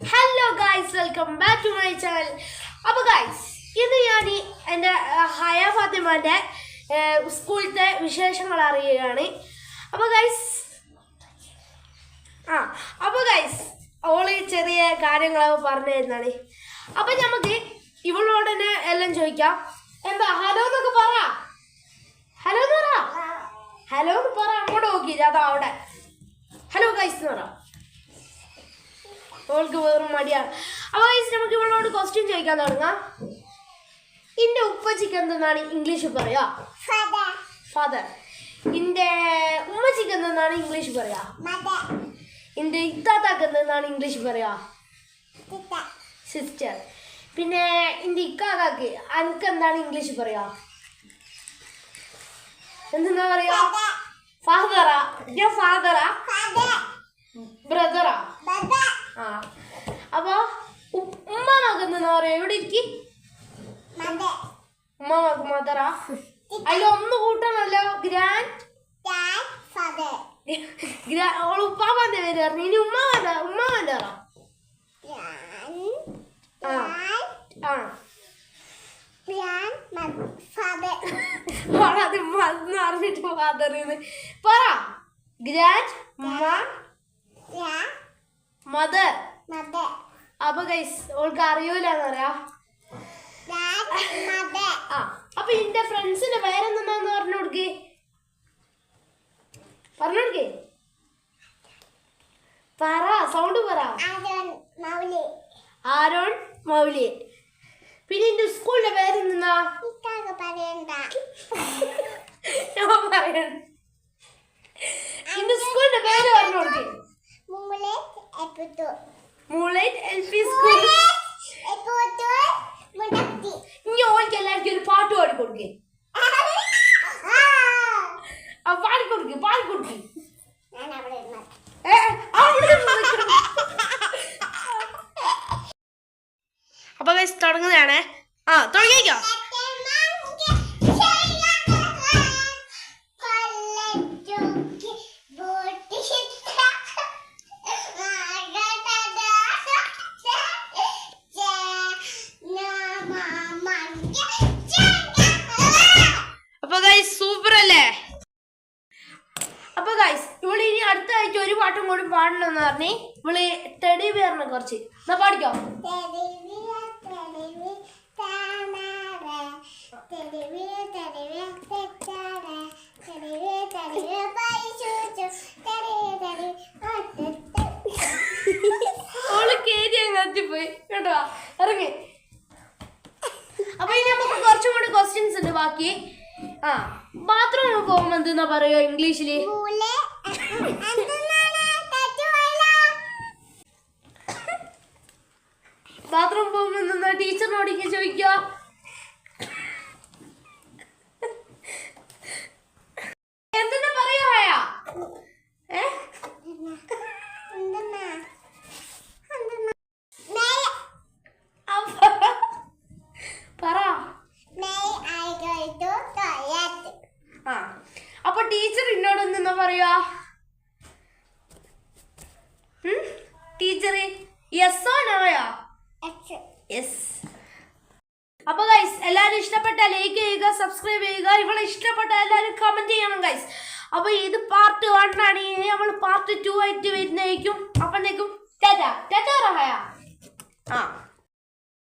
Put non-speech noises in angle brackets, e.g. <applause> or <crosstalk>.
Hello guys welcome back to my channel അപ്പോൾ guys ഇന്ന് ഞാൻ ഈ എന്റെ ഹയ ഫാത്തിമാന്റെ സ്കൂളിലത്തെ വിശേഷങ്ങൾ അറിയുകയാണ്. അപ്പോൾ ഗൈസ് ആ അപ്പോൾ ഗൈസ് ഓൾ ചെറിയ കാര്യങ്ങളൊക്കെ പറഞ്ഞു തരുന്നതാണ്. അപ്പോൾ നമുക്ക് ഇവളോട് തന്നെ എല്ലാം ചോദിക്കാം. എന്താ ഹലോ എന്നൊക്കെ പറ. ഹലോ എന്ന് പറ. ഹലോ എന്ന് പറ. അങ്ങോട്ട് നോക്കിയില്ല. അതാ അവിടെ. ഹലോ ഗൈസ് എന്ന് പറ. ഓൾക്ക് വെറും മടിയാണ് അപ്പൊ ഗൈസ് നമുക്ക് ഇവളോട് ക്വസ്റ്റ്യൻ ചോദിക്കാൻ തുടങ്ങാം. ഇന്റെ ഉപ്പച്ചിക്ക് എന്തെന്നാണ് ഇംഗ്ലീഷ് പറയാ? ഫാദർ ഇന്റെ ഉമ്മച്ചിക്ക് എന്തെന്നാണ് ഇംഗ്ലീഷ് പറയാ? ഇന്റെ ഇത്താത്താക്ക് എന്തെന്നാണ് ഇംഗ്ലീഷ് പറയാ? സിസ്റ്റർ പിന്നെ ഇന്റെ ഇക്കാക്കാക്ക് അനക്ക് എന്താണ് ഇംഗ്ലീഷ് പറയാ? എന്തെന്നാ പറയാ? ഫാദറാ ഞാൻ ഫാദറാ ബ്രദറാ ആ. അപ്പൊ ഉമ്മ മകന്ന് പറയാ? എവിടെ ഇരിക്കി? ഉമ്മാമക്ക് മദറാ? അതിൽ ഒന്ന് കൂട്ടണല്ലോ ഗ്രാൻഡ് ഗ്രാ ഓൾ ഉപ്പാപ്പാന്റെ പേര് പറഞ്ഞു. ഇനി ഉമ്മ ഉമ്മാമാന്റെ ഉമ്മ മറന്ന് പറഞ്ഞിട്ട് ഫാദറിന്ന് പറ. ഗ്രാൻഡ് മദർ അപ്പൊ ഗൈസ് ഓൾക്ക് അറിയൂലെന്ന് പറയാ. ആ അപ്പൊ എന്റെ ഫ്രണ്ട്സിന്റെ പേരെന്താന്ന് പറഞ്ഞു കൊടുക്കേ. പറഞ്ഞു കൊടുക്കേ. പറ സൗണ്ട് പറ. ആരോൺ മൗലി. പിന്നെ എന്റെ സ്കൂളിന്റെ പേരെന്താ ഞാൻ പറയണം എന്റെ സ്കൂളിന്റെ പേര് പറഞ്ഞു കൊടുക്കേ മൂളേറ്റ് എൽ പി സ്കൂൾ ഇനി ഓൾക്ക് എല്ലാവർക്കും ഒരു പാട്ട് പാടി കൊടുക്കേ. പാടി കൊടുക്ക് പാടി കൊടുക്ക്. <laughs> അപ്പൊ തുടങ്ങുന്നതാണേ. ആ തുടങ്ങിക്കോ. അപ്പൊ ഗൈസ് സൂപ്പർ അല്ലേ? അപ്പൊ ഗൈസ് ഇവൾ ഇനി അടുത്ത ആഴ്ച ഒരു പാട്ടും കൂടി പാടണമെന്ന് പറഞ്ഞേ ഇവൾ ടെഡി ബിയറിനെ കുറച്ച്. എന്നാ പാടിക്കോ ഓൾ കേരി അങ്ങ് എത്തിപ്പോയി കേട്ടോ ഇറങ്ങി അപ്പൊ ഇനി നമുക്ക് കുറച്ചും കൂടി ക്വസ്റ്റ്യൻസ് ഉണ്ട് ബാക്കി. ആ ബാത്റൂമിൽ പോകുമ്പോ എന്തെന്നാ പറയുക ഇംഗ്ലീഷിൽ ബാത്റൂം <laughs> പോകുമ്പോൾ എന്തെന്നാ ടീച്ചറിനോട് ഇങ്ങനെ ചോദിക്കുക? ടീച്ചറെ യെസ് നോയോ യെസ് അപ്പൊ ഗൈസ് എല്ലാവരും ഇഷ്ടപ്പെട്ട ലൈക്ക് ചെയ്യുക സബ്സ്ക്രൈബ് ചെയ്യുക. ഇവിടെ ഇഷ്ടപ്പെട്ട എല്ലാവരും കമന്റ് ചെയ്യണം ഗൈസ് അപ്പൊ ഇത് പാർട്ട് വൺ ആണ്. നമ്മൾ പാർട്ട് ടു ആയിട്ട് വരുന്നേക്കും അപ്പൊ ടാറ്റ. ആ.